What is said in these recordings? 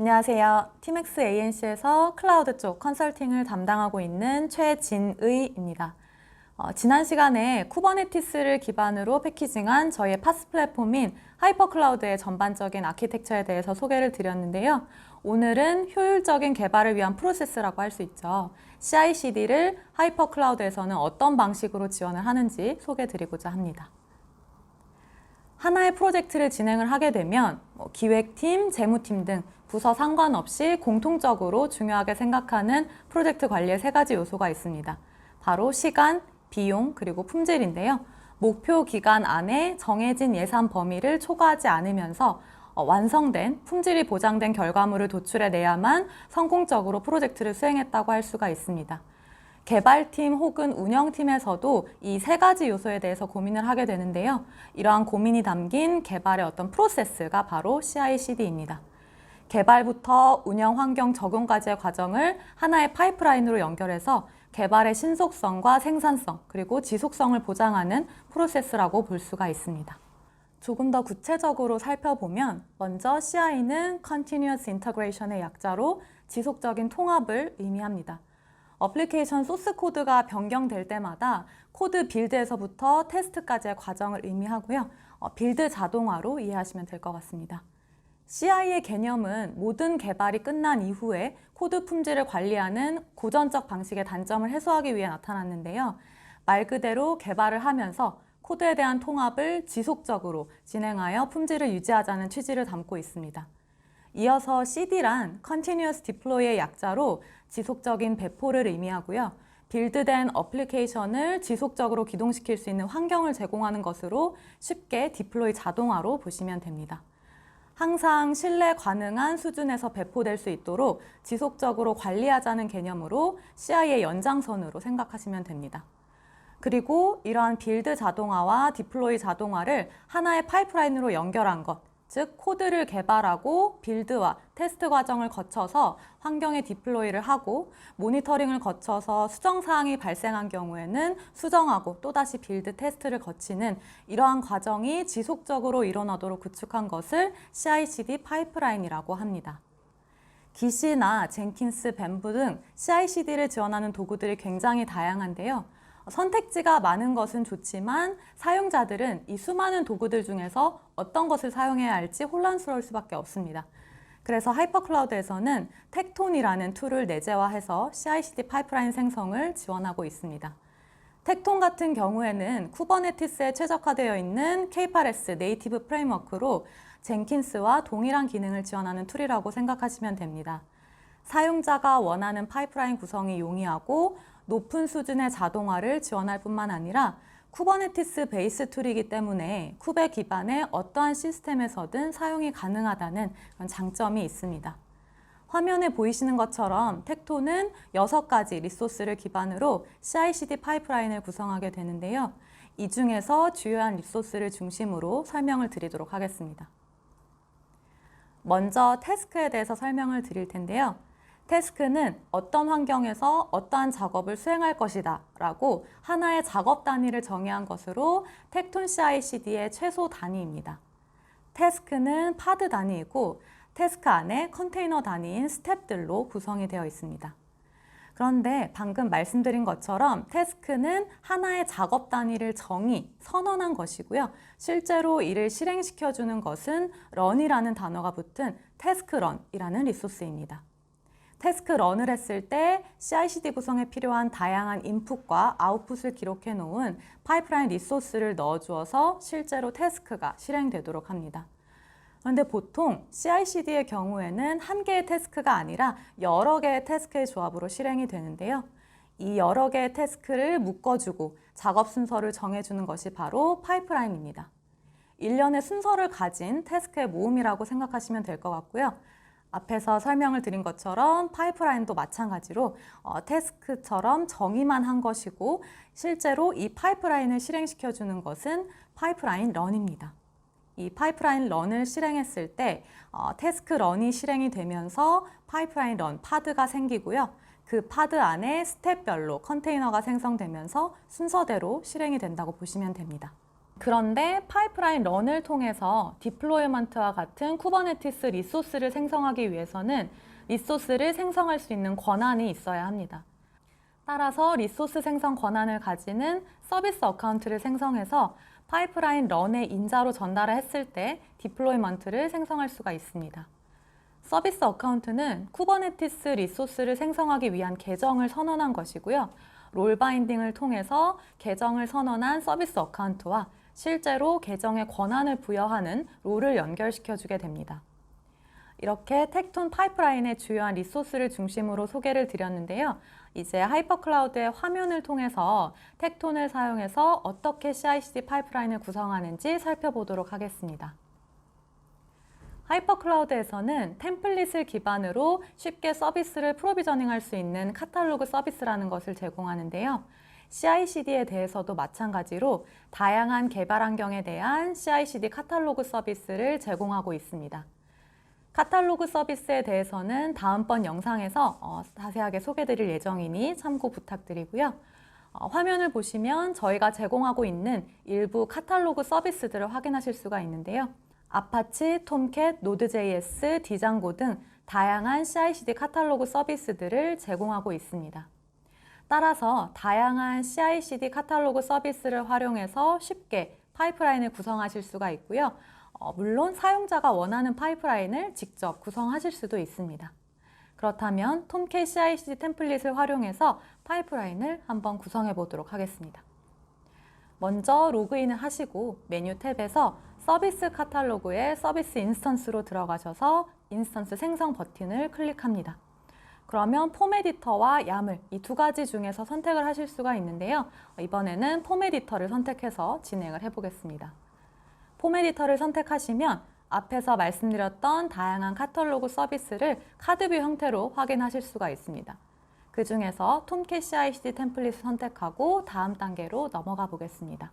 안녕하세요. 티맥스 ANC에서 클라우드 쪽 컨설팅을 담당하고 있는 최진의입니다. 어, 지난 시간에 쿠버네티스를 기반으로 패키징한 저희의 파스 플랫폼인 하이퍼클라우드의 전반적인 아키텍처에 대해서 소개를 드렸는데요. 오늘은 효율적인 개발을 위한 프로세스라고 할 수 있죠. CI/CD를 하이퍼클라우드에서는 어떤 방식으로 지원을 하는지 소개해 드리고자 합니다. 하나의 프로젝트를 진행을 하게 되면 뭐 기획팀, 재무팀 등 부서 상관없이 공통적으로 중요하게 생각하는 프로젝트 관리의 세 가지 요소가 있습니다. 바로 시간, 비용, 그리고 품질인데요. 목표 기간 안에 정해진 예산 범위를 초과하지 않으면서 어, 완성된 품질이 보장된 결과물을 도출해내야만 성공적으로 프로젝트를 수행했다고 할 수가 있습니다. 개발팀 혹은 운영팀에서도 이 세 가지 요소에 대해서 고민을 하게 되는데요. 이러한 고민이 담긴 개발의 어떤 프로세스가 바로 CI/CD입니다. 개발부터 운영 환경 적용까지의 과정을 하나의 파이프라인으로 연결해서 개발의 신속성과 생산성 그리고 지속성을 보장하는 프로세스라고 볼 수가 있습니다. 조금 더 구체적으로 살펴보면 먼저 CI는 Continuous Integration의 약자로 지속적인 통합을 의미합니다. 어플리케이션 소스 코드가 변경될 때마다 코드 빌드에서부터 테스트까지의 과정을 의미하고요. 어, 빌드 자동화로 이해하시면 될 것 같습니다. CI의 개념은 모든 개발이 끝난 이후에 코드 품질을 관리하는 고전적 방식의 단점을 해소하기 위해 나타났는데요. 말 그대로 개발을 하면서 코드에 대한 통합을 지속적으로 진행하여 품질을 유지하자는 취지를 담고 있습니다. 이어서 CD란 Continuous Deploy의 약자로 지속적인 배포를 의미하고요. 빌드된 어플리케이션을 지속적으로 기동시킬 수 있는 환경을 제공하는 것으로 쉽게 디플로이 자동화로 보시면 됩니다. 항상 신뢰 가능한 수준에서 배포될 수 있도록 지속적으로 관리하자는 개념으로 CI의 연장선으로 생각하시면 됩니다. 그리고 이러한 빌드 자동화와 디플로이 자동화를 하나의 파이프라인으로 연결한 것, 즉 코드를 개발하고 빌드와 테스트 과정을 거쳐서 환경에 디플로이를 하고 모니터링을 거쳐서 수정 사항이 발생한 경우에는 수정하고 또다시 빌드 테스트를 거치는 이러한 과정이 지속적으로 일어나도록 구축한 것을 CI/CD 파이프라인이라고 합니다. 기시나 젠킨스, 뱀부 등 CI/CD를 지원하는 도구들이 굉장히 다양한데요. 선택지가 많은 것은 좋지만 사용자들은 이 수많은 도구들 중에서 어떤 것을 사용해야 할지 혼란스러울 수밖에 없습니다. 그래서 하이퍼클라우드에서는 텍톤이라는 툴을 내재화해서 CI/CD 파이프라인 생성을 지원하고 있습니다. 텍톤 같은 경우에는 쿠버네티스에 최적화되어 있는 K8s 네이티브 프레임워크로 젠킨스와 동일한 기능을 지원하는 툴이라고 생각하시면 됩니다. 사용자가 원하는 파이프라인 구성이 용이하고 높은 수준의 자동화를 지원할 뿐만 아니라 쿠버네티스 베이스 툴이기 때문에 쿠베 기반의 어떠한 시스템에서든 사용이 가능하다는 그런 장점이 있습니다. 화면에 보이시는 것처럼 텍토는 6가지 리소스를 기반으로 CI/CD 파이프라인을 구성하게 되는데요. 이 중에서 주요한 리소스를 중심으로 설명을 드리도록 하겠습니다. 먼저 태스크에 대해서 설명을 드릴 텐데요. 태스크는 어떤 환경에서 어떠한 작업을 수행할 것이다 라고 하나의 작업 단위를 정의한 것으로 텍톤 CI/CD의 최소 단위입니다. 태스크는 파드 단위이고 태스크 안에 컨테이너 단위인 스텝들로 구성이 되어 있습니다. 그런데 방금 말씀드린 것처럼 태스크는 하나의 작업 단위를 정의, 선언한 것이고요. 실제로 이를 실행시켜주는 것은 런이라는 단어가 붙은 태스크 런이라는 리소스입니다. 태스크 런을 했을 때 CI/CD 구성에 필요한 다양한 인풋과 아웃풋을 기록해 놓은 파이프라인 리소스를 넣어 주어서 실제로 태스크가 실행되도록 합니다. 그런데 보통 CI/CD의 경우에는 한 개의 태스크가 아니라 여러 개의 태스크의 조합으로 실행이 되는데요. 이 여러 개의 태스크를 묶어주고 작업 순서를 정해주는 것이 바로 파이프라인입니다. 일련의 순서를 가진 태스크의 모음이라고 생각하시면 될 것 같고요. 앞에서 설명을 드린 것처럼 파이프라인도 마찬가지로 어, 태스크처럼 정의만 한 것이고 실제로 이 파이프라인을 실행시켜 주는 것은 파이프라인 런입니다. 이 파이프라인 런을 실행했을 때 어, 태스크 런이 실행이 되면서 파이프라인 런 파드가 생기고요. 그 파드 안에 스텝별로 컨테이너가 생성되면서 순서대로 실행이 된다고 보시면 됩니다. 그런데 파이프라인 런을 통해서 디플로이먼트와 같은 쿠버네티스 리소스를 생성하기 위해서는 리소스를 생성할 수 있는 권한이 있어야 합니다. 따라서 리소스 생성 권한을 가지는 서비스 어카운트를 생성해서 파이프라인 런의 인자로 전달을 했을 때 디플로이먼트를 생성할 수가 있습니다. 서비스 어카운트는 쿠버네티스 리소스를 생성하기 위한 계정을 선언한 것이고요. 롤 바인딩을 통해서 계정을 선언한 서비스 어카운트와 실제로 계정에 권한을 부여하는 롤을 연결시켜 주게 됩니다. 이렇게 텍톤 파이프라인의 주요한 리소스를 중심으로 소개를 드렸는데요. 이제 하이퍼클라우드의 화면을 통해서 텍톤을 사용해서 어떻게 CI/CD 파이프라인을 구성하는지 살펴보도록 하겠습니다. 하이퍼클라우드에서는 템플릿을 기반으로 쉽게 서비스를 프로비저닝할 수 있는 카탈로그 서비스라는 것을 제공하는데요. CI/CD에 대해서도 마찬가지로 다양한 개발 환경에 대한 CI/CD 카탈로그 서비스를 제공하고 있습니다. 카탈로그 서비스에 대해서는 다음번 영상에서 어, 자세하게 소개드릴 예정이니 참고 부탁드리고요. 어, 화면을 보시면 저희가 제공하고 있는 일부 카탈로그 서비스들을 확인하실 수가 있는데요. 아파치, 톰캣, 노드.js, 디장고 등 다양한 CI/CD 카탈로그 서비스들을 제공하고 있습니다. 따라서 다양한 CI/CD 카탈로그 서비스를 활용해서 쉽게 파이프라인을 구성하실 수가 있고요. 어, 물론 사용자가 원하는 파이프라인을 직접 구성하실 수도 있습니다. 그렇다면 톰캣 CI/CD 템플릿을 활용해서 파이프라인을 한번 구성해 보도록 하겠습니다. 먼저 로그인을 하시고 메뉴 탭에서 서비스 카탈로그의 서비스 인스턴스로 들어가셔서 인스턴스 생성 버튼을 클릭합니다. 그러면 폼 에디터와 야물 이 두 가지 중에서 선택을 하실 수가 있는데요. 이번에는 폼 에디터를 선택해서 진행을 해보겠습니다. 폼 에디터를 선택하시면 앞에서 말씀드렸던 다양한 카탈로그 서비스를 카드뷰 형태로 확인하실 수가 있습니다. 그 중에서 톰캣 CI/CD 템플릿을 선택하고 다음 단계로 넘어가 보겠습니다.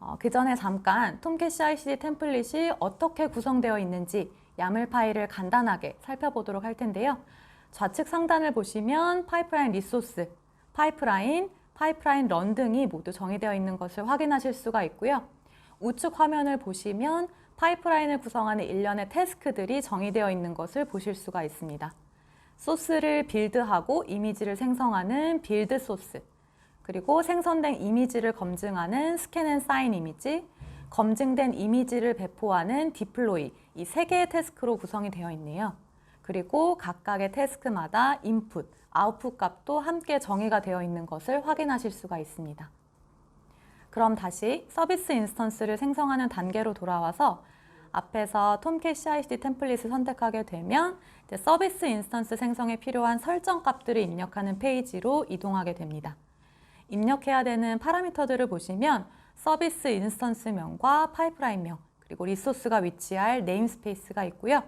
어, 그 전에 잠깐 톰캣 CI/CD 템플릿이 어떻게 구성되어 있는지 야물 파일을 간단하게 살펴보도록 할 텐데요. 좌측 상단을 보시면 파이프라인 리소스, 파이프라인, 파이프라인 런 등이 모두 정의되어 있는 것을 확인하실 수가 있고요. 우측 화면을 보시면 파이프라인을 구성하는 일련의 태스크들이 정의되어 있는 것을 보실 수가 있습니다. 소스를 빌드하고 이미지를 생성하는 빌드 소스, 그리고 생성된 이미지를 검증하는 스캔 앤 사인 이미지, 검증된 이미지를 배포하는 디플로이 이 세 개의 태스크로 구성이 되어 있네요. 그리고 각각의 태스크마다 인풋, 아웃풋 값도 함께 정의가 되어 있는 것을 확인하실 수가 있습니다. 그럼 다시 서비스 인스턴스를 생성하는 단계로 돌아와서 앞에서 톰캣 CI/CD 템플릿을 선택하게 되면 서비스 인스턴스 생성에 필요한 설정 값들을 입력하는 페이지로 이동하게 됩니다. 입력해야 되는 파라미터들을 보시면 서비스 인스턴스명과 파이프라인명 그리고 리소스가 위치할 네임스페이스가 있고요.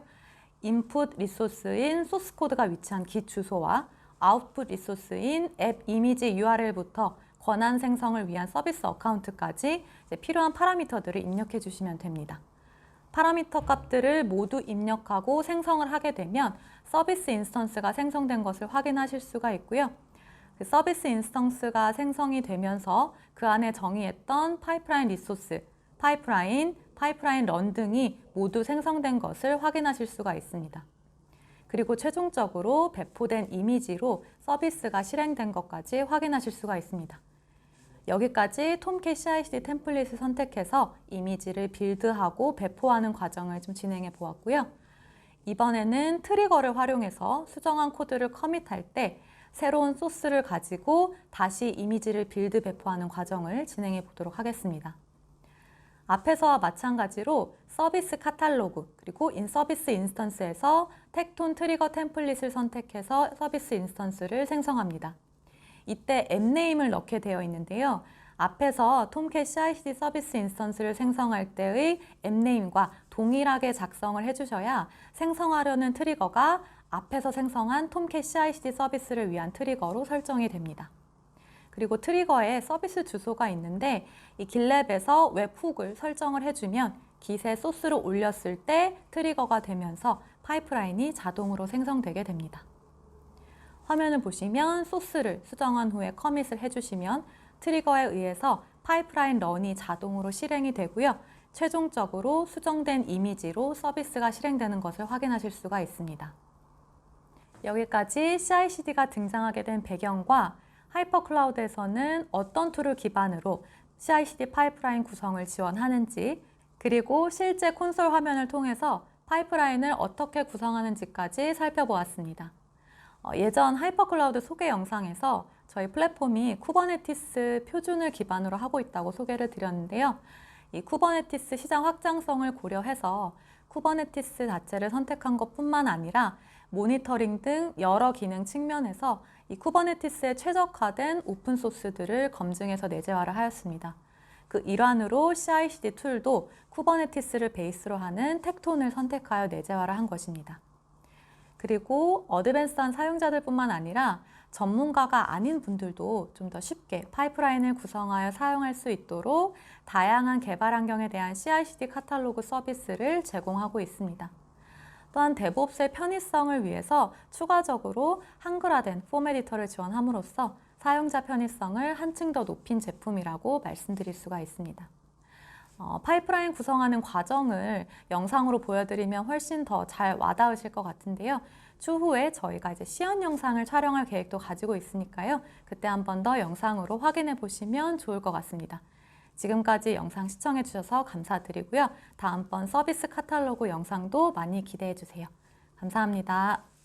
인풋 리소스인 소스 코드가 위치한 깃 주소와 아웃풋 리소스인 앱 이미지 URL부터 권한 생성을 위한 서비스 어카운트까지 필요한 파라미터들을 입력해 주시면 됩니다. 파라미터 값들을 모두 입력하고 생성을 하게 되면 서비스 인스턴스가 생성된 것을 확인하실 수가 있고요. 그 서비스 인스턴스가 생성이 되면서 그 안에 정의했던 파이프라인 리소스, 파이프라인, 파이프라인 런 등이 모두 생성된 것을 확인하실 수가 있습니다. 그리고 최종적으로 배포된 이미지로 서비스가 실행된 것까지 확인하실 수가 있습니다. 여기까지 톰캣 CI/CD 템플릿을 선택해서 이미지를 빌드하고 배포하는 과정을 좀 진행해 보았고요. 이번에는 트리거를 활용해서 수정한 코드를 커밋할 때 새로운 소스를 가지고 다시 이미지를 빌드 배포하는 과정을 진행해 보도록 하겠습니다. 앞에서와 마찬가지로 서비스 카탈로그 그리고 인 서비스 인스턴스에서 텍톤 트리거 템플릿을 선택해서 서비스 인스턴스를 생성합니다. 이때 앱네임을 넣게 되어 있는데요. 앞에서 톰캣 CI/CD 서비스 인스턴스를 생성할 때의 앱네임과 동일하게 작성을 해주셔야 생성하려는 트리거가 앞에서 생성한 톰캣 CI/CD 서비스를 위한 트리거로 설정이 됩니다. 그리고 트리거에 서비스 주소가 있는데 이 길랩에서 웹훅을 설정을 해주면 기세 소스를 올렸을 때 트리거가 되면서 파이프라인이 자동으로 생성되게 됩니다. 화면을 보시면 소스를 수정한 후에 커밋을 해주시면 트리거에 의해서 파이프라인 런이 자동으로 실행이 되고요. 최종적으로 수정된 이미지로 서비스가 실행되는 것을 확인하실 수가 있습니다. 여기까지 CI/CD가 등장하게 된 배경과 하이퍼 클라우드에서는 어떤 툴을 기반으로 CI/CD 파이프라인 구성을 지원하는지 그리고 실제 콘솔 화면을 통해서 파이프라인을 어떻게 구성하는지까지 살펴보았습니다. 어, 예전 하이퍼클라우드 소개 영상에서 저희 플랫폼이 쿠버네티스 표준을 기반으로 하고 있다고 소개를 드렸는데요. 이 쿠버네티스 시장 확장성을 고려해서 쿠버네티스 자체를 선택한 것 뿐만 아니라 모니터링 등 여러 기능 측면에서 이 쿠버네티스에 최적화된 오픈 소스들을 검증해서 내재화를 하였습니다. 그 일환으로 CI/CD 툴도 쿠버네티스를 베이스로 하는 텍톤을 선택하여 내재화를 한 것입니다. 그리고 어드밴스한 사용자들뿐만 아니라 전문가가 아닌 분들도 좀 더 쉽게 파이프라인을 구성하여 사용할 수 있도록 다양한 개발 환경에 대한 CI/CD 카탈로그 서비스를 제공하고 있습니다. 또한 데브옵스의 편의성을 위해서 추가적으로 한글화된 폼 에디터를 지원함으로써 사용자 편의성을 한층 더 높인 제품이라고 말씀드릴 수가 있습니다. 어, 파이프라인 구성하는 과정을 영상으로 보여드리면 훨씬 더 잘 와닿으실 것 같은데요. 추후에 저희가 이제 시연 영상을 촬영할 계획도 가지고 있으니까요. 그때 한 번 더 영상으로 확인해 보시면 좋을 것 같습니다. 지금까지 영상 시청해 주셔서 감사드리고요. 다음번 서비스 카탈로그 영상도 많이 기대해 주세요. 감사합니다.